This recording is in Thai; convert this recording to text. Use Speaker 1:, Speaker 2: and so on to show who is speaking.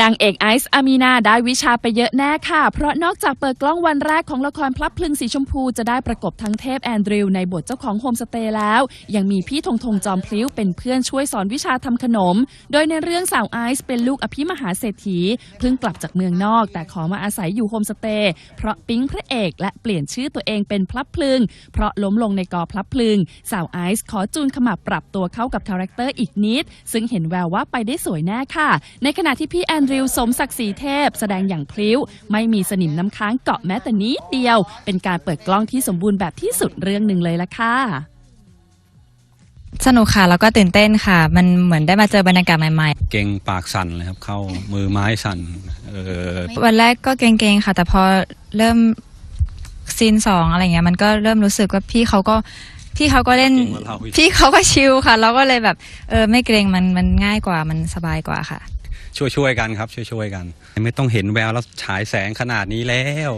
Speaker 1: นางเอกไอซ์อามีนาได้วิชาไปเยอะแน่ค่ะ เพราะนอกจากเปิดกล้องวันแรกของละครพลับพลึงสีชมพูจะได้ประกบทั้งเทพแอนดริวในบทเจ้าของโฮมสเตย์แล้ว ยังมีพี่ธงธงจอมพลิ้วเป็นเพื่อนช่วยสอนวิชาทำขนม โดยในเรื่องสาวไอซ์เป็นลูกอภิมหาเศรษฐี เพิ่งกลับจากเมืองนอก แต่ขอมาอาศัยอยู่โฮมสเตย์เพราะปิ๊งพระเอกและเปลี่ยนชื่อตัวเองเป็นพลับพลึง เพราะล้มลงในกอพลับพลึงสาวไอซ์ขอจูนขมับปรับตัวเข้ากับคาแรคเตอร์อีกนิด ซึ่งเห็นแววว่าไปได้สวยแน่ค่ะ ในขณะที่พี่แอนริวสมศักดิ์ศรีเทพ แสดงอย่างพลิ้ว ไม่มีสนิมน้ำค้างเกาะแม้แต่นิดเดียว เป็นการเปิดกล้องที่สมบูรณ์แบบที่สุดเรื่องหนึ่งเลยละค่ะ
Speaker 2: สนุกค่ะแล้วก็ตื่นเต้นค่ะ มันเหมือนได้มาเจอบรรยากาศใหม่
Speaker 3: เก่งปากสั่นเลยครับ เข้ามือไม้สั่นเออ
Speaker 2: ๆวันแรกก็เกรงๆค่ะ แต่พอเริ่มซีนสองอะไรเงี้ยมันก็เริ่มรู้สึกว่าพี่เขาก็พี่เขาก็เล่น
Speaker 3: เก่งกว่าเราอีก
Speaker 2: พี่เขาก็ชิลค่ะ เราก็เลยแบบเออไม่เกรงมันมันง่ายกว่ามันสบายกว่าค่ะ
Speaker 3: ช่วยช่วยๆกันครับช่วยช่วยๆกัน ไม่ต้องเห็นแววแล้วฉายแสงขนาดนี้แล้ว